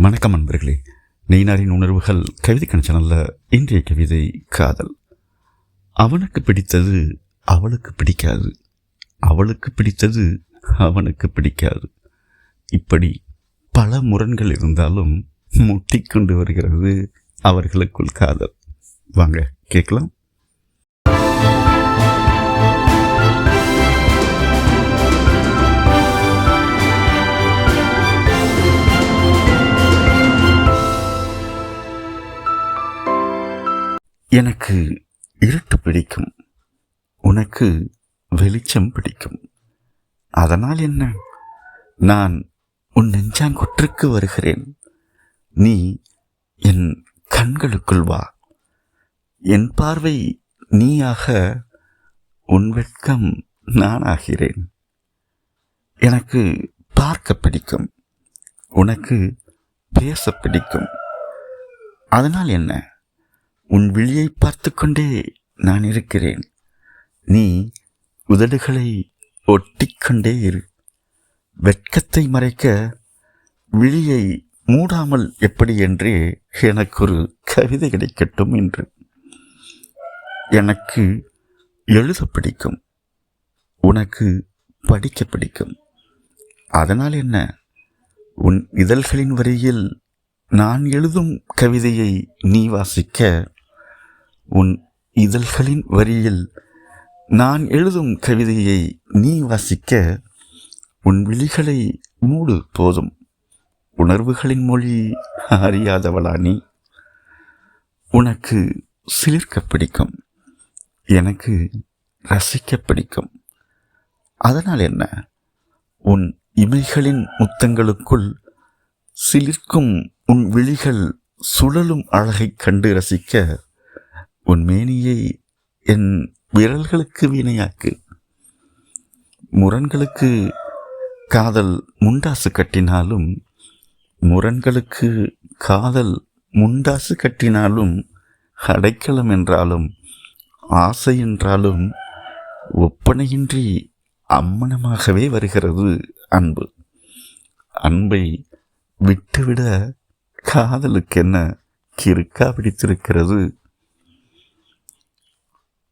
வணக்கம் அன்பர்களே. நெய்னாரின் உணர்வுகள் கவிதை கணச்சனல்ல இன்றைய கவிதை காதல். அவனுக்கு பிடித்தது அவளுக்கு பிடிக்காது. அவளுக்கு பிடித்தது அவனுக்கு பிடிக்காது. இப்படி பல முரண்கள் இருந்தாலும் முட்டிக்கொண்டு வருகிறது அவர்களுக்குள் காதல். வாங்க கேட்கலாம். எனக்கு இருட்டு பிடிக்கும். உனக்கு வெளிச்சம் பிடிக்கும். அதனால் என்ன? நான் உன் நெஞ்சாங்கொற்றுக்கு வருகிறேன். நீ என் கண்களுக்குள் வா. என் பார்வை நீயாக உன் வெட்கம் நான் ஆகிறேன் எனக்கு பார்க்க பிடிக்கும். உனக்கு பேச பிடிக்கும். அதனால் என்ன? உன் விழியை பார்த்து கொண்டே நான் இருக்கிறேன். நீ உதடுகளை ஒட்டிக்கொண்டே இரு. வெட்கத்தை மறைக்க விழியை மூடாமல் எப்படி என்றே எனக்கு ஒரு கவிதை கிடைக்கட்டும் என்று. எனக்கு எழுத பிடிக்கும். உனக்கு படிக்க பிடிக்கும். அதனால் என்ன? உன் இதழ்களின் வரியில் நான் எழுதும் கவிதையை நீ வாசிக்க உன் இதழ்களின் வரியில் நான் எழுதும் கவிதையை நீ வாசிக்க உன் விழிகளை மூடு போதும். உணர்வுகளின் மொழி அறியாதவளா நீ? உனக்கு சிலிர்க்க பிடிக்கும். எனக்கு ரசிக்க பிடிக்கும். அதனால் என்ன? உன் இமைகளின் முத்தங்களுக்குள் சிலிர்க்கும் உன் விழிகள் சுழலும் அழகைக் கண்டு ரசிக்க உன் மேனியை என் விரல்களுக்கு வீணையாக்கு. முரண்களுக்கு காதல் முண்டாசு கட்டினாலும் முரண்களுக்கு காதல் முண்டாசு கட்டினாலும் அடைக்கலம் என்றாலும் ஆசை என்றாலும் ஒப்பனையின்றி அம்மனமாகவே வருகிறது அன்பு. அன்பை விட்டுவிட காதலுக்கென்ன கிறுக்கா பிடித்திருக்கிறது